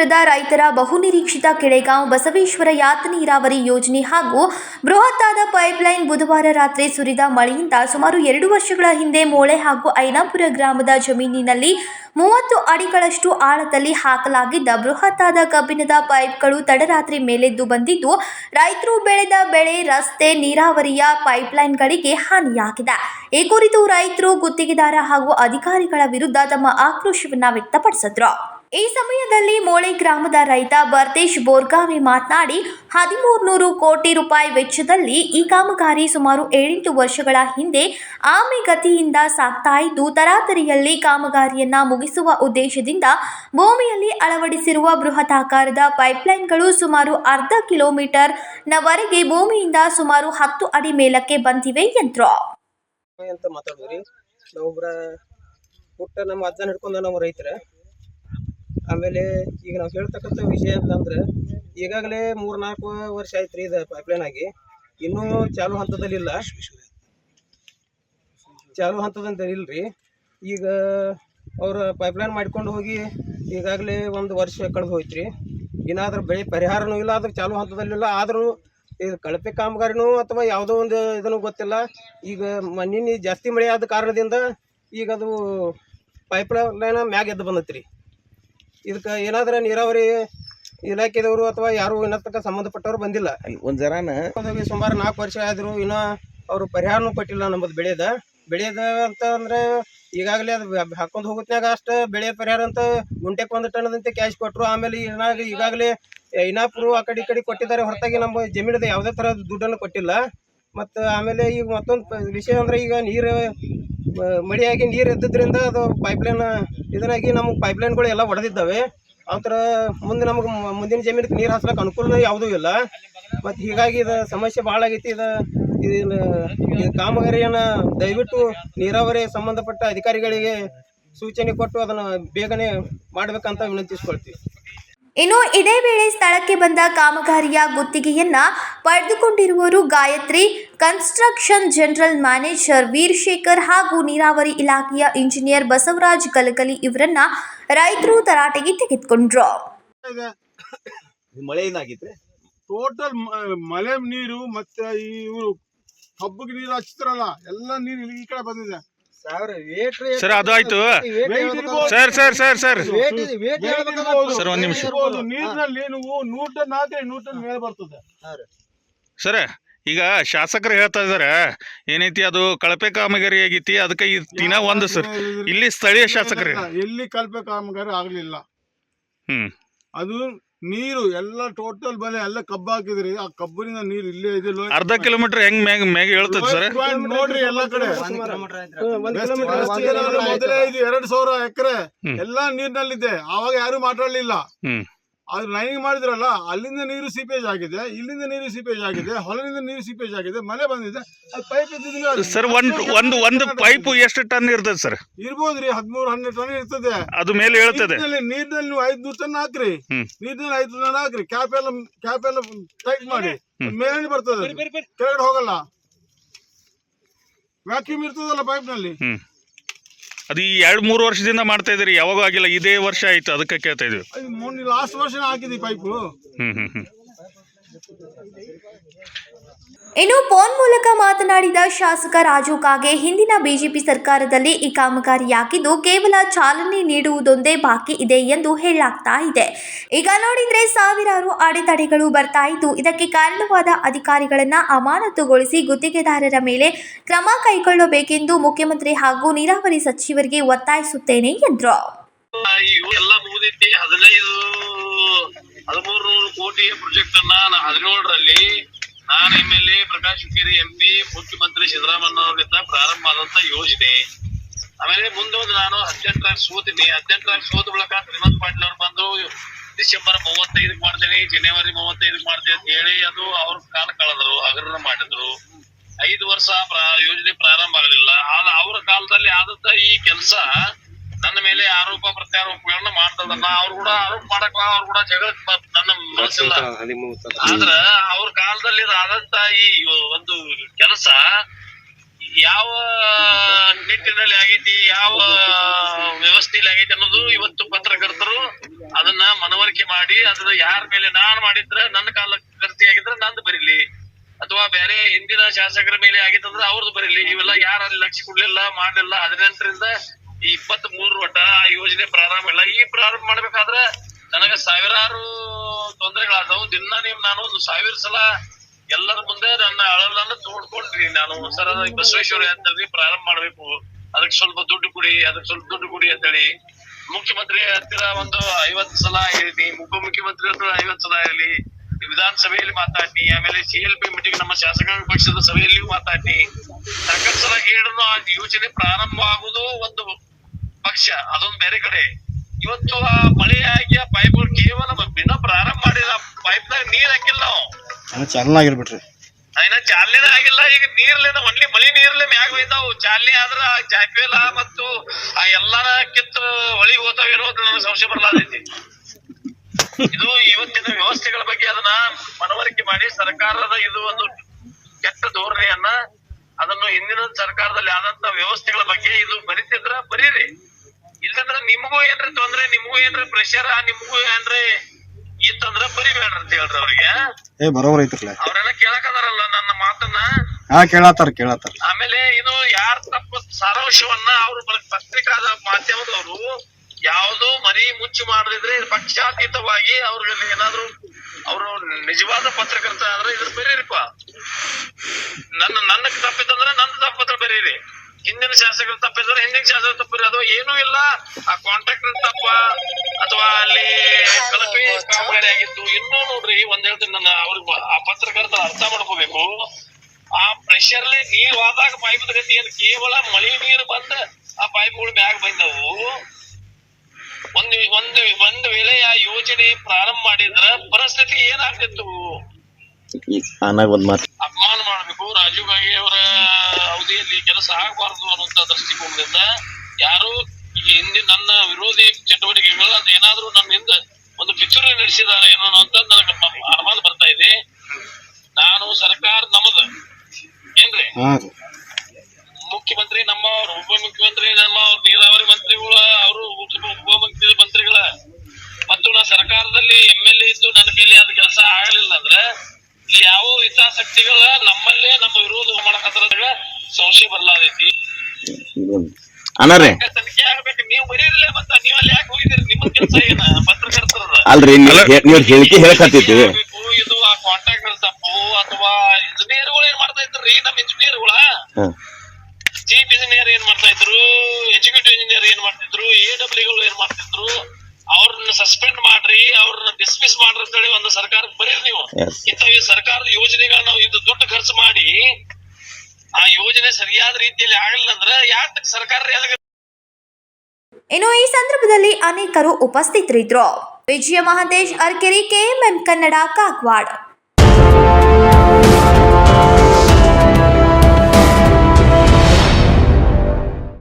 ಕ್ಷೇತ್ರದ ರೈತರ ಬಹುನಿರೀಕ್ಷಿತ ಕೆಳೆಗಾಂವ್ ಬಸವೇಶ್ವರ ಯಾತ ನೀರಾವರಿ ಯೋಜನೆ ಹಾಗೂ ಬೃಹತ್ತಾದ ಪೈಪ್ಲೈನ್ ಬುಧವಾರ ರಾತ್ರಿ ಸುರಿದ ಮಳೆಯಿಂದ ಸುಮಾರು ಎರಡು ವರ್ಷಗಳ ಹಿಂದೆ ಮೋಳೆ ಹಾಗೂ ಐನಾಪುರ ಗ್ರಾಮದ ಜಮೀನಿನಲ್ಲಿ ಮೂವತ್ತು ಅಡಿಗಳಷ್ಟು ಆಳದಲ್ಲಿ ಹಾಕಲಾಗಿದ್ದ ಬೃಹತ್ತಾದ ಕಬ್ಬಿಣದ ಪೈಪ್ಗಳು ತಡರಾತ್ರಿ ಮೇಲೆದ್ದು ಬಂದಿದ್ದು, ರೈತರು ಬೆಳೆದ ಬೆಳೆ, ರಸ್ತೆ, ನೀರಾವರಿಯ ಪೈಪ್ಲೈನ್ಗಳಿಗೆ ಹಾನಿಯಾಗಿದೆ. ಈ ಕುರಿತು ರೈತರು ಗುತ್ತಿಗೆದಾರ ಹಾಗೂ ಅಧಿಕಾರಿಗಳ ವಿರುದ್ಧ ತಮ್ಮ ಆಕ್ರೋಶವನ್ನು ವ್ಯಕ್ತಪಡಿಸಿದ್ರು. ಈ ಸಮಯದಲ್ಲಿ ಮೋಳೆ ಗ್ರಾಮದ ರೈತ ಬರ್ತೇಶ್ ಬೋರ್ಗಾವಿ ಮಾತನಾಡಿ, ಹದಿಮೂರ್ನೂರು ಕೋಟಿ ರೂಪಾಯಿ ವೆಚ್ಚದಲ್ಲಿ ಈ ಕಾಮಗಾರಿ ಸುಮಾರು ಏಳೆಂಟು ವರ್ಷಗಳ ಹಿಂದೆ ಆಮೆಗತಿಯಿಂದ ಸಾಗ್ತಾ ಇದ್ದು, ತರಾತರಿಯಲ್ಲಿ ಕಾಮಗಾರಿಯನ್ನ ಮುಗಿಸುವ ಉದ್ದೇಶದಿಂದ ಭೂಮಿಯಲ್ಲಿ ಅಳವಡಿಸಿರುವ ಬೃಹತಾಕಾರದ ಪೈಪ್ಲೈನ್ಗಳು ಸುಮಾರು ಅರ್ಧ ಕಿಲೋಮೀಟರ್ ನವರೆಗೆ ಭೂಮಿಯಿಂದ ಸುಮಾರು ಹತ್ತು ಅಡಿ ಮೇಲಕ್ಕೆ ಬಂದಿವೆ, ಎಂದ್ರು. ಪುಟ್ಟ ನಮ್ಮ ಅಜ್ಜನ ಹಿಡ್ಕೊಂಡ ನಮ್ಮ ರೈತರ. ಆಮೇಲೆ ಈಗ ನಾವು ಹೇಳ್ತಕ್ಕಂಥ ವಿಷಯ ಅಂತಂದ್ರೆ, ಈಗಾಗಲೇ ಮೂರ್ನಾಲ್ಕು ವರ್ಷ ಆಯ್ತು ರೀ ಇದು ಪೈಪ್ಲೈನ್ ಆಗಿ. ಇನ್ನೂ ಚಾಲು ಹಂತದಲ್ಲಿಲ್ಲ ಚಾಲು ಹಂತದಂತ ಇಲ್ರಿ. ಈಗ ಅವರು ಪೈಪ್ಲೈನ್ ಮಾಡ್ಕೊಂಡು ಹೋಗಿ ಈಗಾಗಲೇ ಒಂದು ವರ್ಷ ಕಳೆದು ಹೋಯ್ತು ರೀ ಏನಾದ್ರೂ ಬೆಳೆ ಪರಿಹಾರನೂ ಇಲ್ಲ ಅದಕ್ಕೆ ಚಾಲು ಹಂತದಲ್ಲಿಲ್ಲ ಆದರೂ ಇದು ಕಳಪೆ ಕಾಮಗಾರಿನೂ ಅಥವಾ ಯಾವುದೋ ಒಂದು ಇದನ್ನು ಗೊತ್ತಿಲ್ಲ. ಈಗ ಮಣ್ಣಿನ ಜಾಸ್ತಿ ಮಳೆ ಆದ ಕಾರಣದಿಂದ ಈಗ ಅದು ಪೈಪ್ ಲೈನ್ ಮ್ಯಾಗ ಎದ್ದು ಬಂದೈತಿ ರೀ ಇದಕ್ಕೆ ಏನಾದ್ರೆ ನೀರಾವರಿ ಇಲಾಖೆದವರು ಅಥವಾ ಯಾರು ಇನ್ನತಕ್ಕ ಸಂಬಂಧಪಟ್ಟವ್ರು ಬಂದಿಲ್ಲ. ಒಂದ್ ಜರಾನ. ಹೋಗಿ ಸುಮಾರು ನಾಲ್ಕು ವರ್ಷ ಆದರೂ ಇನ್ನೂ ಅವರು ಪರಿಹಾರನೂ ಕೊಟ್ಟಿಲ್ಲ ನಮ್ಮದು ಬೆಳೆಯದ ಬೆಳೆಯದ ಅಂತ ಅಂದ್ರೆ ಈಗಾಗಲೇ ಅದು ಹಾಕೊಂಡು ಹೋಗುತ್ತಾಗ ಅಷ್ಟು ಬೆಳೆ ಪರಿಹಾರ ಅಂತ ಗುಂಟೆಗೆ ಒಂದು ಟನ್ನದಂತೆ ಕ್ಯಾಶ್ ಕೊಟ್ಟರು ಆಮೇಲೆ ಏನಾಗಲಿ ಈಗಾಗಲೇ ಇನಾಪುರು ಆ ಕಡೆ ಈ ಕಡೆ ಕೊಟ್ಟಿದ್ದಾರೆ. ಹೊರತಾಗಿ ನಮ್ಮ ಜಮೀನದ ಯಾವುದೇ ತರ ದುಡ್ಡನ್ನು ಕೊಟ್ಟಿಲ್ಲ. ಮತ್ತು ಆಮೇಲೆ ಈಗ ಮತ್ತೊಂದು ವಿಷಯ ಅಂದ್ರೆ ಈಗ ನೀರು ಮ- ಆಗಿ ನೀರು ಇದ್ದಿದ್ರಿಂದ ಅದು ಪೈಪ್ಲೈನ್ ಇದರಾಗಿ ನಮಗೆ ಪೈಪ್ಲೈನ್ಗಳು ಎಲ್ಲ ಒಡೆದಿದ್ದಾವೆ. ಆ ಥರ ಮುಂದೆ ನಮಗೆ ಮುಂದಿನ ಜಮೀನಿಗೆ ನೀರು ಹಾಸ್ಲಕ್ಕೆ ಅನುಕೂಲ ಯಾವುದೂ ಇಲ್ಲ. ಮತ್ತು ಹೀಗಾಗಿ ಇದು ಸಮಸ್ಯೆ ಭಾಳ ಆಗೈತಿ. ಇದು ಇದನ್ನು ಕಾಮಗಾರಿಯನ್ನು ದಯವಿಟ್ಟು ನೀರಾವರಿ ಸಂಬಂಧಪಟ್ಟ ಅಧಿಕಾರಿಗಳಿಗೆ ಸೂಚನೆ ಕೊಟ್ಟು ಅದನ್ನು ಬೇಗನೆ ಮಾಡಬೇಕಂತ ವಿನಂತಿಸ್ಕೊಳ್ತೀವಿ. ಇನ್ನು ಇದೇ ವೇಳೆ ಸ್ಥಳಕ್ಕೆ ಬಂದ ಕಾಮಗಾರಿಯ ಗುತ್ತಿಗೆಯನ್ನ ಪಡೆದುಕೊಂಡಿರುವವರು Gayatri construction general manager Veerashekar ಹಾಗೂ ನೀರಾವರಿ ಇಲಾಖೆಯ ಇಂಜಿನಿಯರ್ ಬಸವರಾಜ್ ಕಲಕಲಿ ಇವರನ್ನ ರೈತರು ತರಾಟೆಗೆ ತೆಗೆದುಕೊಂಡ್ರು. ಟೋಟಲ್ ಮಳೆ ನೀರು ಮತ್ತೆ ಈ ಇವರು ಕಬ್ಬಿಗೆ ನೀರು ಹಚ್ತಾರಲ್ಲ ಎಲ್ಲ ನೀರು ಇಲ್ಲಿ ಈ ಕಡೆ ಬಂದಿದೆ. ಸರ್, ಅದು ಆಯ್ತು. Sir sir sir sir. Sir, ಒಂದ್ ನಿಮಿಷ. ನೀರಿನಲ್ಲಿ ನೀವು ನೂರ ಟನ್ ಆದ್ರೆ ನೂಟನ್ ಮೇಲೆ ಬರ್ತದೆ. ಸರ್ ಈಗ ಶಾಸಕರು ಹೇಳ್ತಾ ಇದಾರೆ ಏನೈತಿ ಅದು ಕಳಪೆ ಕಾಮಗಾರಿ ಆಗೈತಿ ಅದಕ್ಕೆ ಈ ದಿನ ಒಂದು ಸರ್ ಇಲ್ಲಿ ಸ್ಥಳೀಯ ಶಾಸಕರು ಎಲ್ಲಿ ಕಳಪೆ ಕಾಮಗಾರಿ ಆಗ್ಲಿಲ್ಲ. ಹ್ಮ್. ಅದು ನೀರು ಎಲ್ಲ ಟೋಟಲ್ ಬೆಲೆ ಎಲ್ಲ ಕಬ್ಬು ಹಾಕಿದ್ರಿ. ಆ ಕಬ್ಬಿನಿಂದ ನೀರು ಇಲ್ಲೇ ಇದೆ ಅರ್ಧ ಕಿಲೋಮೀಟರ್ ಹೆಂಗ್ ಮ್ಯಾಗ ಮ್ಯಾಗ ಹೇಳ್ತದೆ ಸರ್? ನೋಡ್ರಿ ಎಲ್ಲ ಕಡೆ. ಮೊದಲೇ ಇದು ಎರಡ್ ಸಾವಿರ ಎಕರೆ. ಎಲ್ಲಾ ನೀರ್ನಲ್ಲಿದೆ. ಆವಾಗ ಯಾರು ಮಾತಾಡ್ಲಿಲ್ಲ. ಅದು ಲೈನಿಂಗ್ ಮಾಡಿದ್ರಲ್ಲ ಅಲ್ಲಿಂದ ನೀರು ಸೀಪೇಜ್ ಆಗಿದೆ ಇಲ್ಲಿಂದ ನೀರು ಸೀಪೇಜ್ ಆಗಿದೆ ಹೊಲದಿಂದ ನೀರು ಸೀಪೇಜ್ ಆಗಿದೆ ಮಳೆ ಬಂದಿದೆ ಅದು ಪೈಪ್ ಸರ್ ಒಂದ್ ಒಂದು ಒಂದು ಪೈಪ್ ಎಷ್ಟು ಟನ್ ಇರ್ತದೆ ಸರ್ ಇರ್ಬೋದ್ರಿ ಹದಿಮೂರು ಹನ್ನೆರಡು ಟನ್ ಇರ್ತದೆ. ಅದು ಮೇಲೆ ಹೇಳ್ತದೆ. ನೀರಿನಲ್ಲಿ ನೀವು ಐದ್ನೂರು ಟನ್ ಹಾಕ್ರಿ. ನೀರ್ನಲ್ಲಿ ಐದು ಟನ್ ಹಾಕ್ರಿ. ಕ್ಯಾಪ್ ಎಲ್ಲ ಕ್ಯಾಪ್ ಎಲ್ಲ ಟೈಟ್ ಮಾಡಿ. ಮೇಲೆ ಬರ್ತದೆ. ಕೆಳಗಡೆ ಹೋಗಲ್ಲ. ವ್ಯಾಕ್ಯೂಮ್ ಇರ್ತದಲ್ಲ ಪೈಪ್ನಲ್ಲಿ. ಅದು ಈ ಎರಡ್ ಮೂರು ವರ್ಷದಿಂದ ಮಾಡ್ತಾ ಇದ್ರಿ ಯಾವಾಗ ಆಗಿಲ್ಲ ಇದೇ ವರ್ಷ ಆಯ್ತು ಅದಕ್ಕೆ ಕೇಳ್ತಾ ಇದ್ವಿ ಲಾಸ್ಟ್ ವರ್ಷ ಹಾಕಿದಿ ಪೈಪು ಹ್ಮ್ ಹ್ಮ್ ಹ್ಮ್. ಇನ್ನು ಫೋನ್ ಮೂಲಕ ಮಾತನಾಡಿದ ಶಾಸಕ ರಾಜು ಕಾಗೆ, ಹಿಂದಿನ ಬಿಜೆಪಿ ಸರ್ಕಾರದಲ್ಲಿ ಈ ಕಾಮಗಾರಿಯಾಗಿದ್ದು ಕೇವಲ ಚಾಲನೆ ನೀಡುವುದೊಂದೇ ಬಾಕಿ ಇದೆ ಎಂದು ಹೇಳಲಾಗ್ತಾ ಇದೆ. ಈಗ ನೋಡಿದ್ರೆ ಸಾವಿರಾರು ಅಡೆತಡೆಗಳು ಬರ್ತಾ ಇದ್ದು, ಇದಕ್ಕೆ ಕಾರಣವಾದ ಅಧಿಕಾರಿಗಳನ್ನ ಅಮಾನತುಗೊಳಿಸಿ ಗುತ್ತಿಗೆದಾರರ ಮೇಲೆ ಕ್ರಮ ಕೈಗೊಳ್ಳಬೇಕೆಂದು ಮುಖ್ಯಮಂತ್ರಿ ಹಾಗೂ ನೀರಾವರಿ ಸಚಿವರಿಗೆ ಒತ್ತಾಯಿಸುತ್ತೇನೆ ಎಂದರು. ಹದಿಮೂರು ನೂರು ಕೋಟಿಯ ಪ್ರಾಜೆಕ್ಟ್ ಅನ್ನ ಹದಿನೇಳರಲ್ಲಿ ನಾನು M L A Prakash Hukkeri M P ಮುಖ್ಯಮಂತ್ರಿ ಸಿದ್ದರಾಮಯ್ಯ ಅವರಿಂದ ಪ್ರಾರಂಭ ಆದಂತ ಯೋಜನೆ. ಆಮೇಲೆ ಮುಂದೊಂದು ನಾನು ಹದಿನೆಂಟರಾಗ ಸೋತೀನಿ. ಹದಿನೆಂಟರಾಗ ಸೋತ ಬಳಿಕ ಶ್ರೀಮಂತ್ ಪಾಟೀಲ್ ಅವ್ರು ಬಂದು ಡಿಸೆಂಬರ್ ಮೂವತ್ತೈದಕ್ಕೆ ಮಾಡ್ತೇನೆ, ಜನವರಿ ಮೂವತ್ತೈದಕ್ಕೆ ಮಾಡ್ತೇನೆ ಅಂತ ಹೇಳಿ ಅದು ಅವ್ರ ಕಾಲ ಕಳೆದ್ರು, ಹಗರಣ ಮಾಡಿದ್ರು. ಐದು ವರ್ಷ ಯೋಜನೆ ಪ್ರಾರಂಭ ಆಗಲಿಲ್ಲ. ಆದ ಅವರ ಕಾಲದಲ್ಲಿ ಆದಂತ ಈ ಕೆಲಸ ನನ್ನ ಮೇಲೆ ಆರೋಪ ಪ್ರತ್ಯಾರೋಪಗಳನ್ನ ಮಾಡ್ತದಲ್ಲ ಅವ್ರು ಕೂಡ ಆರೋಪ ಮಾಡಕ್ ಅವ್ರು ಕೂಡ ಜಗಳ ನನ್ನ ಮನಸ್ಸಿಲ್ಲ. ಆದ್ರ ಅವ್ರ ಕಾಲದಲ್ಲಿ ಆದಂತ ಈ ಒಂದು ಕೆಲಸ ಯಾವ ನಿಟ್ಟಿನಲ್ಲಿ ಆಗೈತಿ ಯಾವ ವ್ಯವಸ್ಥೆಯಲ್ಲಿ ಆಗೈತಿ ಅನ್ನೋದು ಇವತ್ತು ಪತ್ರಕರ್ತರು ಅದನ್ನ ಮನವರಿಕೆ ಮಾಡಿ ಅದ್ರ ಯಾರ ಮೇಲೆ ನಾನ್ ಮಾಡಿದ್ರ ನನ್ನ ಕಾಲ ಕರ್ತಿ ಆಗಿದ್ರೆ ನಂದು ಬರೀಲಿ. ಅಥವಾ ಬೇರೆ ಹಿಂದಿನ ಶಾಸಕರ ಮೇಲೆ ಆಗಿತ್ತಂದ್ರೆ ಅವ್ರದ್ದು ಬರೀಲಿ. ಇವೆಲ್ಲ ಯಾರು ಅಲ್ಲಿ ಲಕ್ಷ ಕೊಡ್ಲಿಲ್ಲ ಮಾಡ್ಲಿಲ್ಲ ಹದಿನೆಂಟರಿಂದ ಇಪ್ಪತ್ತ್ ಮೂರು ಒಟ್ಟ ಆ ಯೋಜನೆ ಪ್ರಾರಂಭ ಇಲ್ಲ. ಈ ಪ್ರಾರಂಭ ಮಾಡ್ಬೇಕಾದ್ರೆ ನನಗ ಸಾವಿರಾರು ತೊಂದರೆಗಳಾದವು. ದಿನ ನೀವು ನಾನು ಒಂದು ಸಾವಿರ ಸಲ ಎಲ್ಲರ ಮುಂದೆ ನನ್ನ ಅಳಲನ್ನ ತೋಡ್ಕೊಂಡ್ರಿ ನಾನು ಸರ್ ಬಸವೇಶ್ವರ ಅಂತೇಳಿ ಪ್ರಾರಂಭ ಮಾಡ್ಬೇಕು. ಅದಕ್ಕೆ ಸ್ವಲ್ಪ ದುಡ್ಡು ಕೊಡಿ, ಅದಕ್ಕೆ ಸ್ವಲ್ಪ ದುಡ್ಡು ಕೊಡಿ ಅಂತೇಳಿ ಮುಖ್ಯಮಂತ್ರಿ ಹತ್ತಿರ ಒಂದು ಐವತ್ತು ಸಲ ಹೇಳಿನಿ ಉಪಮುಖ್ಯಮಂತ್ರಿ ಹತ್ರ ಐವತ್ತು ಸಲ ಹೇಳಿ ವಿಧಾನಸಭೆಯಲ್ಲಿ ಮಾತಾಡ್ನಿ ಆಮೇಲೆ ಸಿ ಎಲ್ ಪಿ ಮೀಟಿಂಗ್ ನಮ್ಮ ಶಾಸಕಾಂಗ ಪಕ್ಷದ ಸಭೆಯಲ್ಲಿಯೂ ಮಾತಾಡ್ನಿ ಸಾಕಷ್ಟು ಸಲ ಆ ಯೋಜನೆ ಪ್ರಾರಂಭ ಆಗುದು ಒಂದು ಪಕ್ಷ ಅದೊಂದು ಬೇರೆ ಕಡೆ. ಇವತ್ತು ಆ ಮಳೆ ಆಗಿ ಆ ಪೈಪ್ಗಳು ಕೇವಲ ಬಿನ್ನ ಪ್ರಾರಂಭ ಮಾಡಿದ ಪೈಪ್ನಾಗ ನೀರ್ ಹಾಕಿಲ್ಲ ನಾವು. ಚಾಲನ ಆಗಿರ್ಬಿಟ್ರಿ ಇನ್ನ ಚಾಲನೆ ಆಗಿಲ್ಲ. ಈಗ ನೀರ್ಲಿಂದ ಒನ್ಲಿ ಮಳಿ ನೀರ್ಲೆ ಮ್ಯಾಗ ಒಯ್ದಾವು. ಚಾಲನೆ ಆದ್ರ ಜಾಪಿಲ್ಲ ಮತ್ತು ಆ ಎಲ್ಲಾರ ಕಿತ್ತು ಒಳಿ ಹೋತಾವೇನೋ ಅಂತ ನನಗೆ ಸಂಶಯ ಬರ್ಲಾದೈತಿ ಇದು ಇವತ್ತಿನ ವ್ಯವಸ್ಥೆಗಳ ಬಗ್ಗೆ ಅದನ್ನ ಮನವರಿಕೆ ಮಾಡಿ ಸರ್ಕಾರದ ಇದು ಒಂದು ಕೆಟ್ಟ ಧೋರಣೆಯನ್ನ ಅದನ್ನು ಹಿಂದಿನ ಸರ್ಕಾರದಲ್ಲಿ ಆದಂತ ವ್ಯವಸ್ಥೆಗಳ ಬಗ್ಗೆ ಇದು ಬರಿತಿದ್ರ ಬರೀರಿ ಇಲ್ಲಂದ್ರ ನಿಮಗೂ ಏನ್ರ ತೊಂದ್ರೆ ನಿಮಗೂ ಏನ್ರ ಪ್ರೆಷರ್ ನಿಮಗೂ ಏನ್ರಿ ಇತ್ತಂದ್ರ ಬರಿಬೇಡ್ರಿ ಅಂತ ಹೇಳ್ರಿ ಅವ್ರಿಗೆ. ಏ ಬರೋಬರ್ ಐತ್ರಲ್ಲ ಅವ್ರೆಲ್ಲ ಕೇಳಕದಾರಲ್ಲ ನನ್ನ ಮಾತನ್ನ. ಹಾ ಕೇಳತ್ತಾರ ಕೇಳತ್ತಾರ. ಆಮೇಲೆ ಇದು ಯಾರ ತಪ್ಪ ಸಾರಾಂಶವನ್ನ ಅವ್ರು ಪತ್ರಿಕಾದ ಮಾಧ್ಯಮದವರು ಯಾವ್ದು ಮರಿ ಮುಚ್ಚಿ ಮಾಡದಿದ್ರೆ ಪಕ್ಷಾತೀತವಾಗಿ ಅವ್ರಲ್ಲಿ ಏನಾದ್ರು ಅವರು ನಿಜವಾದ ಪತ್ರಕರ್ತ ಆದ್ರೆ ಇದ್ರ ಬರೀರಿಪ್ಪ. ನನ್ನ ನನ್ನ ತಪ್ಪಿತ್ತಂದ್ರೆ ನನ್ನ ತಪ್ಪತ್ರ ಬರೀರಿ. ಹಿಂದಿನ ಶಾಸಕರು ತಪ್ಪಿದ್ರೆ ಹಿಂದಿನ ಶಾಸಕರು ತಪ್ಪಿದ್ರೆ ಅದು ಏನೂ ಇಲ್ಲ. ಆ ಕಾಂಟ್ರಾಕ್ಟರ್ ತಪ್ಪ. ಅಥವಾ ಅಲ್ಲಿ ಕಳಪೆ ಕಾಮಗಾರಿ ಆಗಿತ್ತು ಇನ್ನೂ ನೋಡ್ರಿ ಒಂದ್ ಹೇಳ್ತೀನಿ ನನ್ನ ಅವ್ರಿಗೆ ಆ ಪತ್ರಕರ್ತ ಅರ್ಥ ಮಾಡ್ಕೋಬೇಕು. ಆ ಪ್ರೆಷರ್ಲೆ ನೀರ್ ಹೋದಾಗ ಪೈಪ್ ಗತಿ ಏನು? ಕೇವಲ ಮಳಿ ನೀರು ಬಂದ ಆ ಪೈಪ್ಗಳು ಬ್ಯಾಗ್ ಬಂದವು. ಒಂದು ಒಂದು ಒಂದು ವೇಳೆ ಆ ಯೋಜನೆ ಪ್ರಾರಂಭ ಮಾಡಿದ್ರ ಪರಿಸ್ಥಿತಿ ಏನಾಗ್ತಿತ್ತು? ಅನಾಗ ಒಂದ್ ಮಾತು ಅನ್ನುವಂತ ದೃಷ್ಟಿಕೋನದಿಂದ ಯಾರು ಈ ಹಿಂದಿನ ನನ್ನ ವಿರೋಧಿ ಚಟುವಟಿಕೆಗಳು ಅದು ಏನಾದ್ರೂ ನನ್ನ ಹಿಂದೆ ಒಂದು ಪಿಚುರಿ ನಡೆಸಿದ್ದಾರೆ ಏನೋ ಅಂತ ನನಗೆ ಅನುಮಾನ ಬರ್ತಾ ಇದೆ. ನಾನು ಸರ್ಕಾರ ನಮ್ಮದು. ಏನ್ರಿ? ಮುಖ್ಯಮಂತ್ರಿ ನಮ್ಮ ಉಪಮುಖ್ಯಮಂತ್ರಿ ನಮ್ಮ ನೀರಾವರಿ ಮಂತ್ರಿಗಳ ಅವರು ಉಪಮುಖ್ಯ ಮಂತ್ರಿಗಳ. ಮತ್ತು ನಾ ಸರ್ಕಾರದಲ್ಲಿ ಎಂ ಎಲ್ ಎ ಇದ್ದು ನನ್ನ ಕೈಲಿ ಅದ್ ಕೆಲಸ ಆಗಲಿಲ್ಲ ಅಂದ್ರೆ ಯಾವ ಹಿತಾಸಕ್ತಿಗಳ ನಮ್ಮಲ್ಲೇ ನಮ್ಮ ವಿರೋಧ ಮಾಡಕತ್ತಾರ ಸಂಶಯ ಬರ್ಲಾದೈತಿ ಅಣ್ಣಾರೇ ತನಿಖೆ ಆಗ್ಬೇಕು ನೀವು ಬರೀರಲ್ಲ ಮತ್ತ ನೀವ್ ಅಲ್ಲಿ ಯಾಕೆ ಹೋಗಿದ್ದೀರಿ? ನಿಮ್ಮ ಕೆಲಸ ಏನ? ಪತ್ರಕರ್ತರ ಅಲ್ರಿ ನೀವ್ ಹೇಳಿಕೆ ಹೇಳಕತ್ತೈತಿ ಇದು ಆ ಕಾಂಟ್ರಾಕ್ಟರ್ ತಪ್ಪು ಅಥವಾ ಇಂಜಿನಿಯರ್ಗಳು ಏನ್ ಮಾಡ್ತಾ ಇದ್ರಿ ನಮ್ಮ ಇಂಜಿನಿಯರ್ಗಳ. ಚೀಫ್ ಇಂಜಿನಿಯರ್ ಏನ್ ಮಾಡ್ತಾ ಇದ್ರು? ಎಕ್ಸಿಕ್ಯೂಟಿವ್ ಇಂಜಿನಿಯರ್ ಏನ್ ಮಾಡ್ತಿದ್ರು ಎ ಡಬ್ಲ್ಯೂ ಏನ್ ಮಾಡ್ತಿದ್ರು ಅವ್ರನ್ನ ಸಸ್ಪೆಂಡ್ ಮಾಡ್ರಿ ಅವ್ರನ್ನ ಡಿಸ್ಮಿಸ್ ಮಾಡ್ರಿ ಅಂತ ಹೇಳಿ ಒಂದು ಸರ್ಕಾರಕ್ಕೆ ಬರೀರಿ ನೀವು. ಇಂಥ ಈ ಸರ್ಕಾರದ ಯೋಜನೆಗಳನ್ನ ನಾವು ಇದು ದುಡ್ಡು ಖರ್ಚು ಮಾಡಿ ಆ ಯೋಜನೆ ಸರಿಯಾದ ರೀತಿಯಲ್ಲಿ ಆಗಲಿಲ್ಲ ಅಂದ್ರೆ ಯಾಕೆ ಸರ್ಕಾರ ಇನ್ನು ಈ ಸಂದರ್ಭದಲ್ಲಿ ಅನೇಕರು ಉಪಸ್ಥಿತರಿದ್ದರು ವಿಜಯ ಮಹಂತೇಶ್ ಅರ್ಕೆರಿ, ಕೆಎಂಎಂ ಕನ್ನಡ ಕಾಗವಾಡ್